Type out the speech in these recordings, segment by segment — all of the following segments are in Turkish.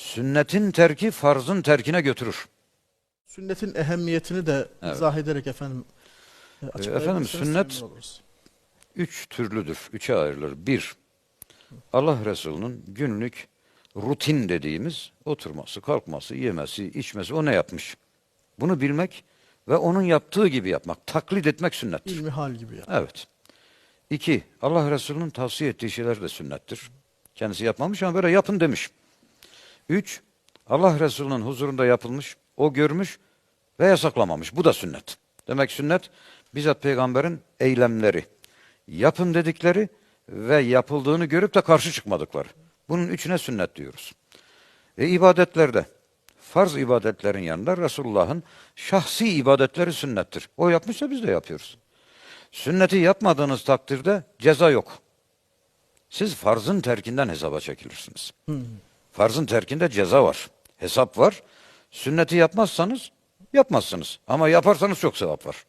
Sünnetin terki farzın terkine götürür. Sünnetin ehemmiyetini de Evet. izah ederek efendim e, açıklayabilirseniz efendim, sünnet-. Üç türlüdür, üçe ayrılır. Bir, Allah Resulü'nün günlük rutin dediğimiz oturması, kalkması, yemesi, içmesi, o ne yapmış? Bunu bilmek ve onun yaptığı gibi yapmak, taklit etmek sünnettir. İlmi hal gibi yani. Evet. İki, Allah Resulü'nün tavsiye ettiği şeyler de sünnettir. Kendisi yapmamış ama böyle yapın demiş. Üç, Allah Resulü'nün huzurunda yapılmış, o görmüş ve yasaklamamış. Bu da sünnet. Demek sünnet, bizzat peygamberin eylemleri, yapın dedikleri ve yapıldığını görüp de karşı çıkmadıkları. Bunun üçüne sünnet diyoruz. E ibadetlerde, farz ibadetlerin yanında Resulullah'ın şahsi ibadetleri sünnettir. O yapmışsa biz de yapıyoruz. Sünneti yapmadığınız takdirde ceza yok. Siz farzın terkinden hesaba çekilirsiniz. Farzın terkinde ceza var. Hesap var. Sünneti yapmazsanız yapmazsınız. Ama yaparsanız çok sevap var.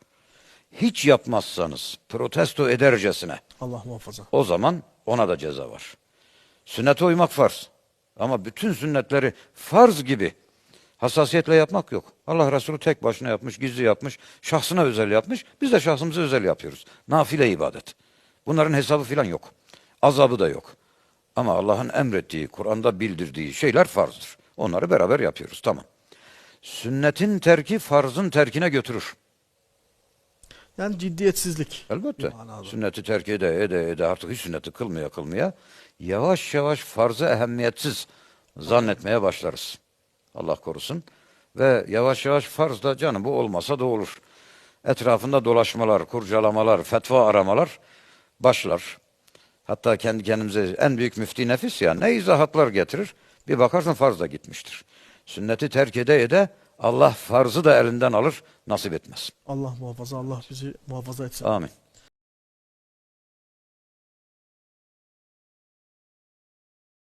Hiç yapmazsanız protesto edercesine Allah muhafaza. o zaman ona da ceza var. Sünnete uymak farz. Ama bütün sünnetleri farz gibi hassasiyetle yapmak yok. Allah Resulü tek başına yapmış, gizli yapmış, şahsına özel yapmış. Biz de şahsımıza özel yapıyoruz. Nafile ibadet. Bunların hesabı filan yok. Azabı da yok. Ama Allah'ın emrettiği, Kur'an'da bildirdiği şeyler farzdır. Onları beraber yapıyoruz. Tamam. Sünnetin terki farzın terkine götürür. Yani ciddiyetsizlik. Elbette. Sünneti terk ede ede ede artık hiç sünneti kılmaya kılmaya yavaş yavaş farzı ehemmiyetsiz zannetmeye başlarız. Allah korusun. Ve yavaş yavaş farz da canım bu olmasa da olur. Etrafında dolaşmalar, kurcalamalar, fetva aramalar başlar. Hatta kendi kendimize en büyük müfti nefis ya ne izahatlar getirir. Bir bakarsın farz da gitmiştir. Sünneti terk ede ede Allah farzı da elinden alır, nasip etmez. Allah muhafaza. Allah bizi muhafaza etsin. Amin.